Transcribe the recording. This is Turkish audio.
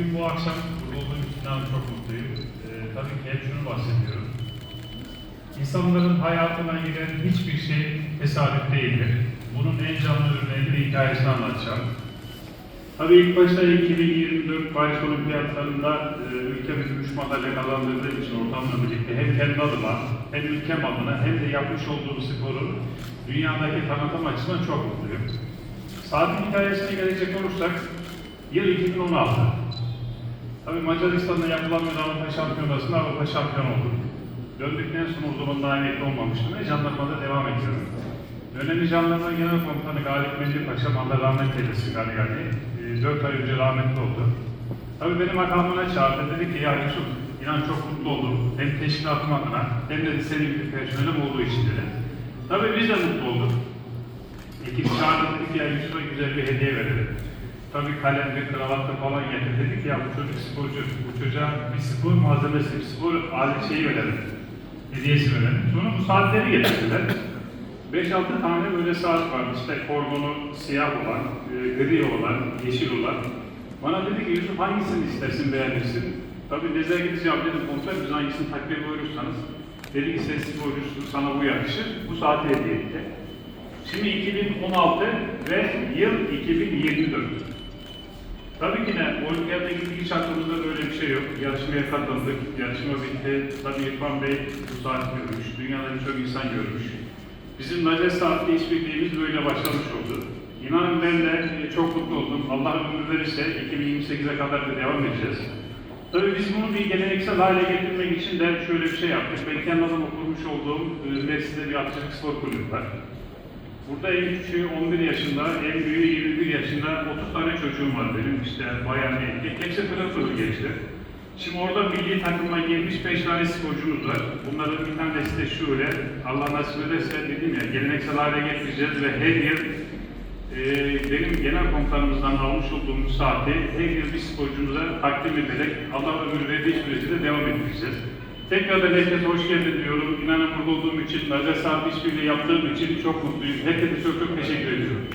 Bugün bu akşam burada için çok mutluyum. Ee, tabii ki hep şunu bahsediyorum. İnsanların hayatına giren hiçbir şey tesadüf değildir. Bunun en canlı örneğini hikayesini anlatacağım. Tabii ilk başta 2024 Paris Olimpiyatlarında e, ülkemiz üç madalya kazandırdığı için ortamla birlikte hem kendi adıma hem ülkem adına hem de yapmış olduğum sporun dünyadaki tanıtım açısından çok mutluyum. Saat'in hikayesine gelecek olursak yıl 2016. Tabii Macaristan'da yapılan bir Avrupa Şampiyonası'nda Avrupa şampiyon olduk. Döndükten sonra o zaman daha emekli olmamıştım ve jandarmada devam ediyorum. Dönemi Jandarma Genel Komutanı Galip Mecid Paşa, Allah rahmet eylesin Gali Gali. 4 ay önce rahmetli oldu. Tabii beni makamına çağırdı. Dedi ki ya Yusuf, inan çok mutlu oldum. Hem teşkilatım adına hem de senin gibi personelim olduğu için dedi. Tabii biz de mutlu olduk. Ekip çağırdı dedik ya Yusuf'a güzel bir hediye verelim. Tabii kalem ve kravatla falan getirdi. Dedik ya bu çocuk sporcu, bu çocuğa bir spor malzemesi, bir spor alet şeyi verelim. Hediyesi verelim. Sonra bu saatleri getirdiler. 5-6 tane böyle saat var. İşte kordonu siyah olan, e, gri olan, yeşil olan. Bana dedi ki Yusuf hangisini istersin beğenirsin? Tabii nezaket cevap dedim komiser biz hangisini takdir buyurursanız. Dedi ki sen sporcusun sana bu yakışır. Bu saati hediye etti. Şimdi 2016 ve yıl 2024. Tabii ki de olimpiyata gittik hiç böyle bir şey yok. Yarışmaya katıldık, yarışma bitti. Tabii İrfan Bey bu saati görmüş, dünyada birçok insan görmüş. Bizim Nacer Saat'le işbirliğimiz böyle başlamış oldu. İnanın ben de e, çok mutlu oldum. Allah ömür verirse 2028'e kadar da devam edeceğiz. Tabii biz bunu bir geleneksel hale getirmek için de şöyle bir şey yaptık. Ben kendi adıma kurmuş olduğum e, Mersin'de bir atçılık spor kulübü var. Burada en küçüğü 11 yaşında, en büyüğü 21 yaşında 30 tane çocuğum var benim işte bayan erkek. Hepsi pırıl pırıl gençler. Şimdi orada milli takıma girmiş 5 tane sporcumuz var. Bunların bir tanesi de şöyle, Allah nasip ederse dedim ya geleneksel hale getireceğiz ve her yıl e, benim genel komutanımızdan almış olduğumuz saati her yıl bir sporcumuza takdim ederek Allah ömür verdiği sürece de devam ettireceğiz. Tekrardan herkese hoş geldin diyorum. İnanın burada olduğum için, Nazer Saat İşbirliği yaptığım için çok mutluyum. Herkese çok çok teşekkür ediyorum.